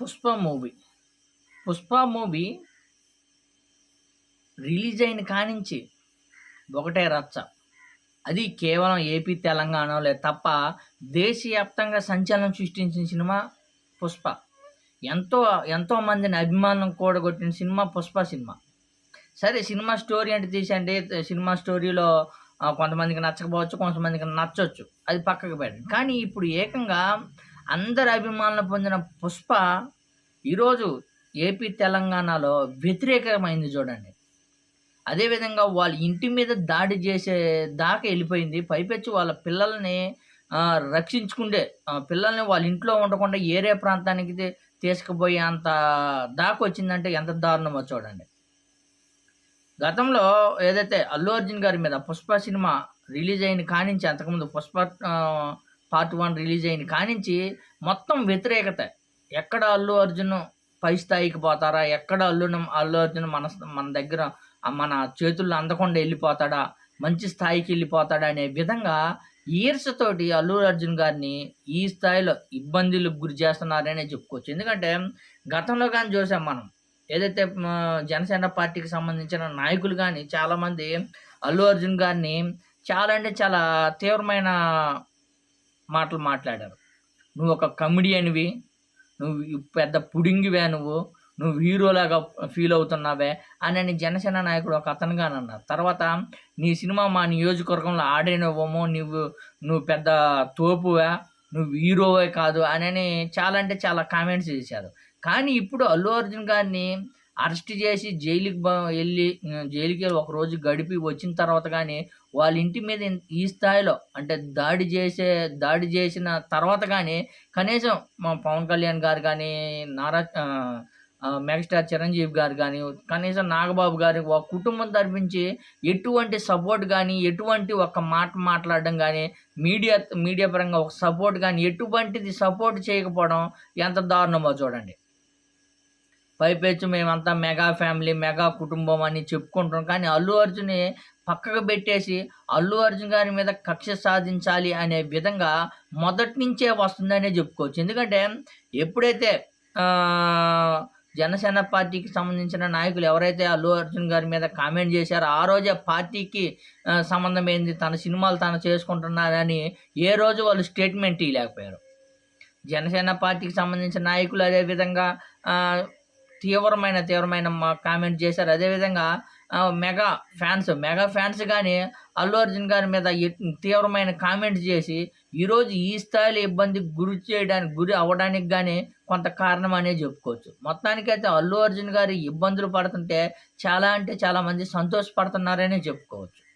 Pushpa movie. Pushpa movie release అయిన కానించి ఒకటే రచ్చ. అది కేవలం ఏపీ తెలంగాణలో తప్ప దేశవ్యాప్తంగా సంచలనం సృష్టించిన సినిమా పుష్ప. ఎంతో ఎంతో మందిని అభిమానం కూడగొట్టిన సినిమా పుష్ప సినిమా. సరే సినిమా స్టోరీ అంటే తీసండి సినిమా స్టోరీలో కొంతమందికి నచ్చకపోవచ్చు కొంతమందికి నచ్చవచ్చు అది పక్కకు పెట్టండి. కానీ ఇప్పుడు ఏకంగా అందరి అభిమానులు పొందిన పుష్ప ఈరోజు ఏపీ తెలంగాణలో వ్యతిరేకమైంది చూడండి. అదేవిధంగా వాళ్ళ ఇంటి మీద దాడి చేసే దాకా వెళ్ళిపోయింది. పైపెచ్చి వాళ్ళ పిల్లల్ని రక్షించుకుండే పిల్లల్ని వాళ్ళ ఇంట్లో ఉండకుండా ఏరే ప్రాంతానికి తీసుకుపోయే అంత దాకా వచ్చిందంటే ఎంత దారుణమో చూడండి. గతంలో ఏదైతే అల్లు అర్జున్ గారి మీద పుష్ప సినిమా రిలీజ్ అయిన కానించి అంతకుముందు పుష్ప పార్ట్ వన్ రిలీజ్ అయిన కానించి మొత్తం వ్యతిరేకత. ఎక్కడ అల్లు అర్జున్ పై స్థాయికి పోతారా? ఎక్కడ అల్లు అల్లు అర్జున్ మన మన దగ్గర మన చేతుల్లో అందకుండా వెళ్ళిపోతాడా? మంచి స్థాయికి వెళ్ళిపోతాడా అనే విధంగా ఈర్షతోటి అల్లు అర్జున్ గారిని ఈ స్థాయిలో ఇబ్బందులకు గురి చేస్తున్నారనే చెప్పుకోవచ్చు. ఎందుకంటే గతంలో కానీ చూసాం మనం. ఏదైతే జనసేన పార్టీకి సంబంధించిన నాయకులు కానీ చాలామంది అల్లు అర్జున్ గారిని చాలా అంటే చాలా తీవ్రమైన మాటలు మాట్లాడారు. నువ్వు ఒక కమిడియన్వి నువ్వు పెద్ద పుడింగివే నువ్వు. నువ్వు హీరోలాగా ఫీల్ అవుతున్నావే అని అని జనసేన నాయకుడు ఒక అతనుగా అన్నారు. తర్వాత నీ సినిమా మా నియోజకవర్గంలో ఆడేనవ్వమో. నువ్వు నువ్వు పెద్ద తోపువే. నువ్వు హీరోవే కాదు అని అని చాలా అంటే చాలా కామెంట్స్ చేశారు. కానీ ఇప్పుడు అల్లు అర్జున్ గారిని అరెస్ట్ చేసి జైలుకి వెళ్ళి జైలుకి వెళ్ళి ఒక రోజు గడిపి వచ్చిన తర్వాత కానీ వాళ్ళ ఇంటి మీద ఈ స్థాయిలో అంటే దాడి చేసే దాడి చేసిన తర్వాత కానీ కనీసం మా పవన్ కళ్యాణ్ గారు కానీ నారా మెగాస్టార్ చిరంజీవి గారు కానీ కనీసం నాగబాబు గారి ఒక కుటుంబం తరపించి ఎటువంటి సపోర్ట్ కానీ ఎటువంటి ఒక మాట మాట్లాడడం కానీ మీడియా మీడియా పరంగా ఒక సపోర్ట్ కానీ ఎటువంటిది సపోర్ట్ చేయకపోవడం ఎంత దారుణమో చూడండి. పైపెచ్చు మేమంతా మెగా ఫ్యామిలీ మెగా కుటుంబం అని చెప్పుకుంటాం కానీ అల్లు అర్జున్ని పక్కకు పెట్టేసి అల్లు అర్జున్ గారి మీద కక్ష సాధించాలి అనే విధంగా మొదటి నుంచే వస్తుందనే చెప్పుకోవచ్చు. ఎందుకంటే ఎప్పుడైతే జనసేన పార్టీకి సంబంధించిన నాయకులు ఎవరైతే అల్లు అర్జున్ గారి మీద కామెంట్ చేశారో ఆ రోజే పార్టీకి సంబంధమైంది సంబంధం ఏంది తన సినిమాలు తను చేసుకుంటున్నారని ఏ రోజు వాళ్ళు స్టేట్మెంట్ ఇవ్వలేకపోయారు జనసేన పార్టీకి సంబంధించిన నాయకులు అదేవిధంగా తీవ్రమైన తీవ్రమైన మా- కామెంట్ చేశారు. అదేవిధంగా మెగా ఫ్యాన్స్ మెగా ఫ్యాన్స్ కానీ అల్లు అర్జున్ గారి మీద తీవ్రమైన కామెంట్స్ చేసి ఈరోజు ఈ స్థాయిలో ఇబ్బందికి గురి చేయడానికి గురి అవ్వడానికి కానీ కొంత కారణం అనే చెప్పుకోవచ్చు. మొత్తానికైతే అల్లు అర్జున్ గారు ఇబ్బందులు పడుతుంటే చాలా అంటే చాలామంది సంతోషపడుతున్నారనే చెప్పుకోవచ్చు.